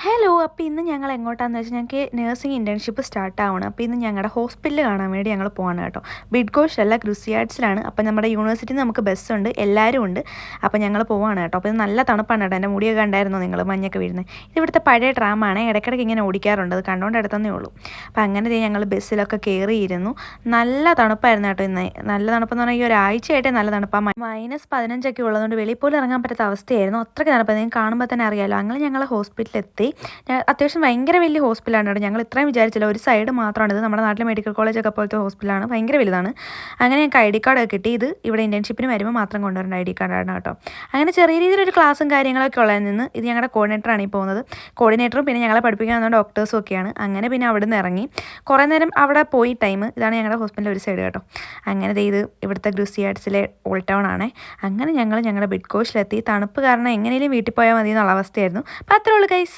Hello. അപ്പോൾ ഇന്ന് ഞങ്ങൾ എങ്ങോട്ടാന്ന് വെച്ചാൽ ഞങ്ങൾക്ക് നഴ്സിംഗ് ഇന്റേൺഷിപ്പ് സ്റ്റാർട്ട് ആവണം. അപ്പോൾ ഇന്ന് ഞങ്ങളുടെ ഹോസ്പിറ്റൽ കാണാൻ വേണ്ടി ഞങ്ങൾ പോവാണ് കേട്ടോ. ബിഡ്ഗോഷ് അല്ല ക്രിസിയാഡ്സിലാണ് അപ്പോൾ നമ്മുടെ യൂണിവേഴ്സിറ്റി നമുക്ക് ബസ്സുണ്ട് എല്ലാവരും ഉണ്ട്. അപ്പോൾ ഞങ്ങൾ പോവാണ് കേട്ടോ. അപ്പോൾ ഇത് നല്ല തണുപ്പാണ് കേട്ടോ. എന്റെ മുടിയൊക്കെ കണ്ടായിരുന്നോ നിങ്ങൾ മഞ്ഞൊക്കെ വീഴുന്നത് ഇത് ഇവിടുത്തെ പഴയ ട്രാമാണ് ഇടയ്ക്കിടയ്ക്ക് ഇങ്ങനെ ഓടിക്കാറുണ്ട്. അത് കണ്ടുകൊണ്ട് അടുത്തന്നേ ഉള്ളൂ. അപ്പോൾ അങ്ങനെ ഞങ്ങൾ ബസ്സിലൊക്കെ കയറിയിരുന്നു നല്ല തണുപ്പായിരുന്നു കേട്ടോ ഇന്ന്. നല്ല തണുപ്പെന്ന് പറഞ്ഞാൽ ഈ ഒരാഴ്ചയായിട്ടേ നല്ല തണുപ്പാണ് മൈനസ് പതിനഞ്ചൊക്കെ ഉള്ളതുകൊണ്ട് വെളിയിൽ പോലും ഇറങ്ങാൻ പറ്റാത്ത അവസ്ഥയായിരുന്നു. അത്രയ്ക്ക് തണുപ്പ് കാണുമ്പോൾ തന്നെ അറിയാമല്ലോ അങ്ങനെ ഞങ്ങൾ ഞാൻ അത്യാവശ്യം ഭയങ്കര വലിയ ഹോസ്പിറ്റലാണ് കേട്ടോ. ഞങ്ങൾ ഇത്രയും വിചാരിച്ചില്ല. ഒരു സൈഡ് മാത്രമാണ്. ഇത് നമ്മുടെ നാട്ടിലെ മെഡിക്കൽ കോളേജൊക്കെ പോലത്തെ ഹോസ്പിറ്റലാണ്. ഭയങ്കര വലുതാണ്. അങ്ങനെ ഞങ്ങൾക്ക് ഐ ഡി കാർഡൊക്കെ കിട്ടി. ഇത് ഇവിടെ ഇന്റേൺഷിപ്പിന് വരുമ്പോൾ മാത്രം കൊണ്ടുവരേണ്ട ഐ ഡി കാർഡാണ് കേട്ടോ. അങ്ങനെ ചെറിയ രീതിയിലൊരു ക്ലാസ്സും കാര്യങ്ങളൊക്കെ ഉള്ളതിൽ നിന്ന് ഇത് ഞങ്ങളുടെ കോർഡിനേറ്ററാണ് ഈ പോകുന്നത്. കോർഡിനേറ്ററും പിന്നെ ഞങ്ങളെ പഠിപ്പിക്കാൻ വന്ന ഡോക്ടേഴ്സും ഒക്കെയാണ്. അങ്ങനെ പിന്നെ അവിടെ നിന്ന് ഇറങ്ങി. കുറേ നേരം അവിടെ പോയി ടൈം ഇതാണ് ഞങ്ങളുടെ ഹോസ്പിറ്റലിന്റെ ഒരു സൈഡ് കേട്ടോ. അങ്ങനെ ഇത് ഇവിടുത്തെ ഗ്രൂസി ആർട്സിലെ ഓൾ ടൗൺ ആണ്. അങ്ങനെ ഞങ്ങൾ ഞങ്ങളുടെ ബിഡ് കോഷിലെത്തി തണുപ്പ് കാരണം എങ്ങനെയും വീട്ടിൽ പോയാൽ മതി എന്നുള്ള അവസ്ഥയായിരുന്നു. അപ്പോൾ അത്രേ ഗൈസ്